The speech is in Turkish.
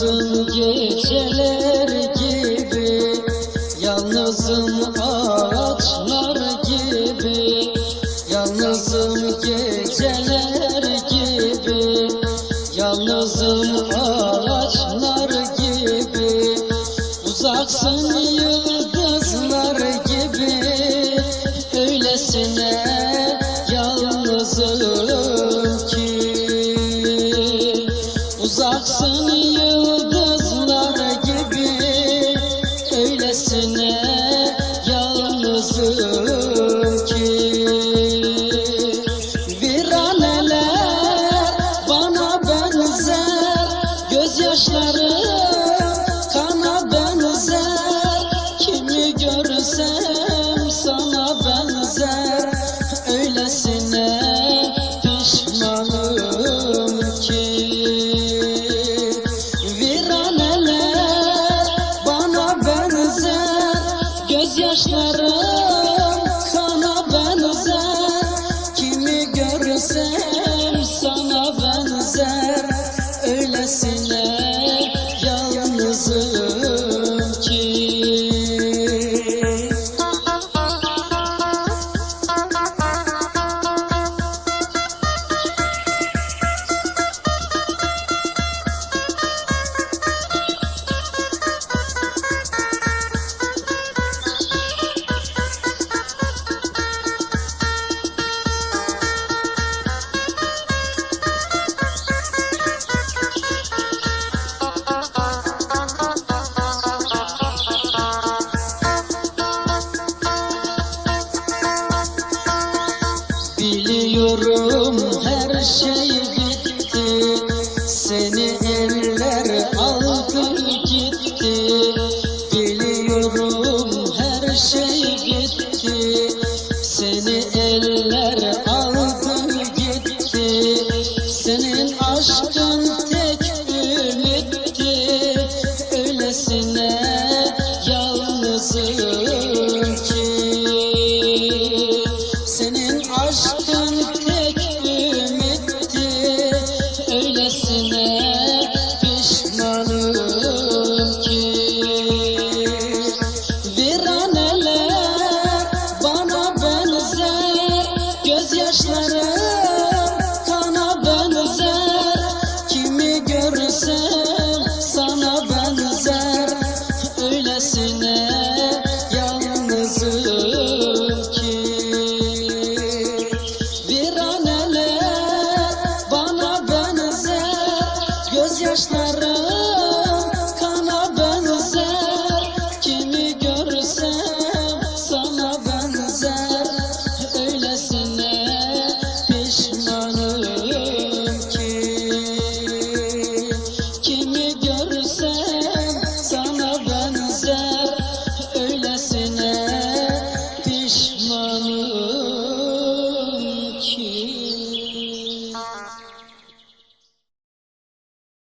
Yalnızım geceler gibi Yalnızım ağaçlar gibi Yalnızım geceler gibi Yalnızım ağaçlar gibi Uzaksın yıldızlar gibi Öylesine yalnızım Krishna şey gitti Seni eller aldı gitti. Senin aşkın tek ümitti. Öylesine yalnızım ki. Senin aşkın tek ümitti. Öylesine каштары